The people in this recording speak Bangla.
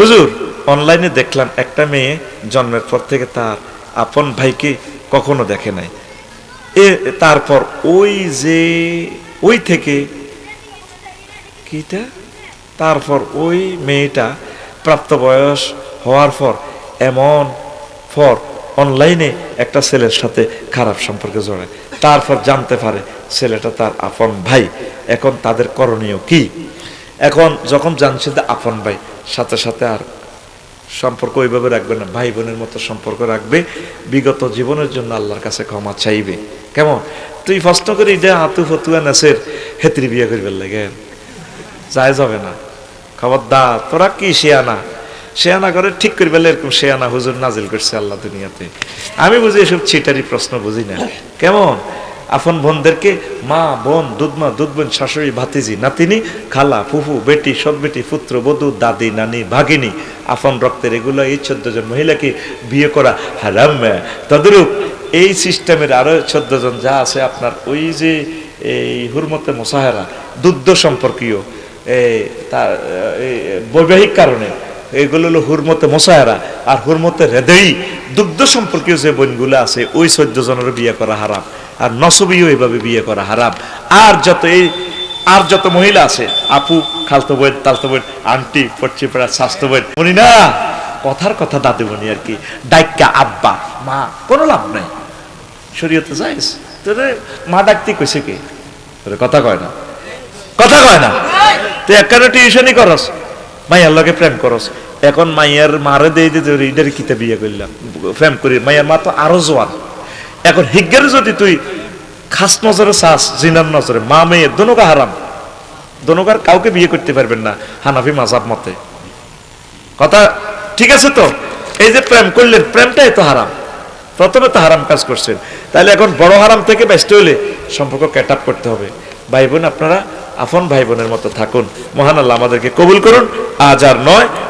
হুজুর অনলাইনে দেখলাম একটা মেয়ে জন্মের পর থেকে তার আপন ভাইকে কখনো দেখে নাই। এ, তারপর ওই যে, ওই থেকে, কিটা? তারপর ওই মেয়েটা প্রাপ্তবয়স হওয়ার পর, এমন পর অনলাইনে একটা ছেলের সাথে খারাপ সম্পর্কে জড়ায়। তারপর জানতে পারে ছেলেটা তার আপন ভাই। এখন তাদের করণীয় কি? এখন যখন জানছে যে আপন ভাই, সাথে সাথে আর সম্পর্ক ওইভাবে রাখবে না ভাই বোনের মতো সম্পর্ক রাখবে, বিগত জীবনের জন্য আল্লাহর কাছে ক্ষমা চাইবে। কেমন? তুই প্রশ্ন করি যে আতু ফতুয়া নাসের হেতরি বিয়ে করবে লাগে। যায় যাবে না। খবরদার, তোরা কি শেয়ানা? শেয়ানা করে ঠিক করে বেলে এরকম শেয়ানা হুজুর নাজিল করছে আল্লাহ দুনিয়াতে। আমি বুঝি এসব ছিটারি প্রশ্ন বুঝি না। কেমন? আপন বোনদেরকে, মা, বোন, দুধমা দুধ বোন শাশুড়ি, ভাতিজি, নাতিনি, খালা, ফুফু, বেটি, সব বেটি, পুত্র, বধূ, দাদি, নানি, ভাগিনী, আপন রক্তের এগুলো এই চোদ্দ জন মহিলাকে বিয়ে করা হারাম তদরূপ এই সিস্টেমের আরও চোদ্দ জন যা আছে আপনার ওই যে এই হুরমতে মোসাহেরা, দুগ্ধ সম্পর্কীয় তার বৈবাহিক কারণে, এগুলো হলো হুরমতে মোসাহেরা আর হুরমতে হৃদয়ী, দুগ্ধ সম্পর্কীয় যে বোনগুলো আছে ওই চোদ্দ জনের বিয়ে করা হারাম। আর নসবিও এভাবে বিয়ে করা হারাম। আর যত এই আর যত মহিলা আছে, আপু, খালতো বোন, তালতো বোন, আন্টি পশ্চিমপাড়া স্বাস্থ্য বোন উনি না, কথার কথা দাদুমণি আর কি ডাইকা আব্বা, মা, কোনো লাভ নাই। শরীয়তে যাইস তোরে মা ডাকতে কইছে কি? তোরে কথা কয় না। কথা কয় না? তুই একখানে টিউশনই করস? মাইয়ার লগে প্রেম করস? এখন মাইয়ার মারে দিয়ে দিতে ইডার কিতে বিয়ে করলাম, প্রেম করি। মাইয়ার মা তো আরও জোয়ান। এখন হিজ্ঞের যদি তুই খাস নজরে সাস, জিনার নজরে, মা মেয়ে দনুকা হারাম। দনুকার কাউকে বিয়ে করতে পারবেন না, হানাফি মাজাব মতে। কথা ঠিক আছে তো? এই যে প্রেম করলেন, প্রেমটাই তো হারাম। প্রথমে তো হারাম কাজ করছেন। তাহলে এখন বড় হারাম থেকে ব্যস্ত হলে সম্পর্ক ক্যাট আপ করতে হবে। ভাই বোন আপনারা, আপন ভাই বোনের মতো থাকুন। মহান আল্লাহ আমাদেরকে কবুল করুন। আজ আর নয়